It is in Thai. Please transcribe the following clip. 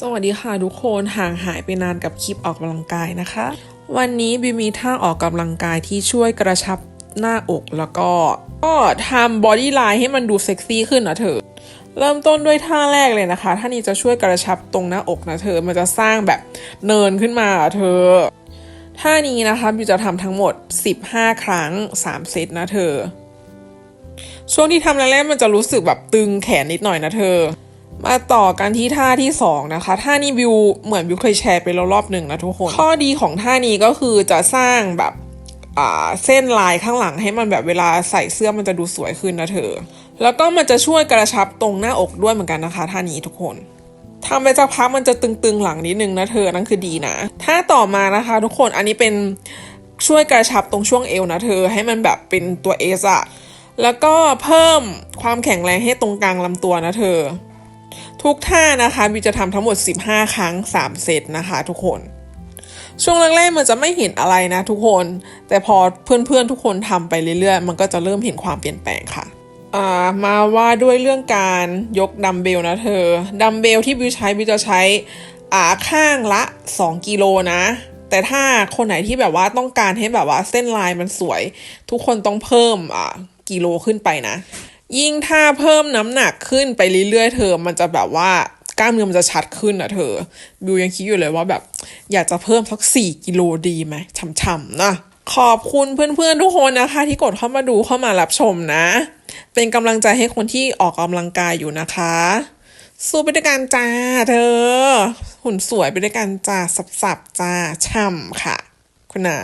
สวัสดีค่ะทุกคนห่างหายไปนานกับคลิปออกกำลังกายนะคะ วันนี้บิวมีท่าออกกำลังกายที่ช่วยกระชับหน้าอกแล้วก็ ก็ทำบอดี้ไลน์ให้มันดูเซ็กซี่ขึ้นนะเธอ เริ่มต้นด้วยท่าแรกเลยนะคะท่านี้จะช่วยกระชับตรงหน้าอกนะเธอ มันจะสร้างแบบเนินขึ้นมาอะเธอท่านี้นะคะบิวจะทำทั้งหมด 15 ครั้ง 3 เซตนะเธอ ช่วงที่ทำแรกๆมันจะรู้สึกแบบตึงแขนนิดหน่อยนะเธอ มาต่อกันที่ท่าที่ 2 นะคะ ท่านี้บิวเหมือนบิวเคยแชร์ไปแล้วรอบหนึ่งนะทุกคน ข้อดีของท่านี้ก็คือจะสร้างแบบเส้นลายข้างหลังให้มันแบบเวลาใส่เสื้อมันจะดูสวยขึ้นนะเธอ แล้วก็มันจะช่วยกระชับตรงหน้าอกด้วยเหมือนกันนะคะ ท่านี้ทุกคนทำไปสักพักมันจะตึงๆหลังนิดนึงนะเธอนั่นคือดีนะท่าต่อมานะคะ ทุกคนอันนี้เป็นช่วยกระชับตรงช่วงเอวนะเธอ ให้มันแบบเป็นตัวเอสอะแล้วก็เพิ่มความแข็งแรงให้ตรงกลางลำตัวนะเธอ ทุกท่านะคะบิวจะทำทั้งหมด 15 ครั้ง 3 เซตนะคะทุกคน ช่วงแรกๆมันจะไม่เห็นอะไรนะทุกคน แต่พอเพื่อนๆทุกคนทำไปเรื่อยๆ มันก็จะเริ่มเห็นความเปลี่ยนแปลงค่ะามาว่าด้วยเรื่องการยกดัมเบลนะเธอ ดัมเบลที่บิวใช้บิวจะใช้อาข้างละ 2 กิโลนะ แต่ถ้าคนไหนที่แบบว่าต้องการให้แบบว่าเส้นลายมันสวย ทุกคนต้องเพิ่มกิโลขึ้นไปนะ ยิ่งถ้าเพิ่มน้ำหนักขึ้นไปเรื่อยๆเธอ มันจะแบบว่ากล้ามเนื้อมันจะชัดขึ้นอะเธอ บิวยังคิดอยู่เลยว่าแบบอยากจะเพิ่มสักสี่กิโลดีไหมช่ำๆนะ ขอบคุณเพื่อนๆทุกคนนะคะ ที่กดเข้ามาดูเข้ามารับชมนะ เป็นกำลังใจให้คนที่ออกกำลังกายอยู่นะคะ สู้ไปด้วยกันจ้าเธอ หุ่นสวยไปด้วยกันจ้าสับๆจ้าช่ำค่ะ คุณนา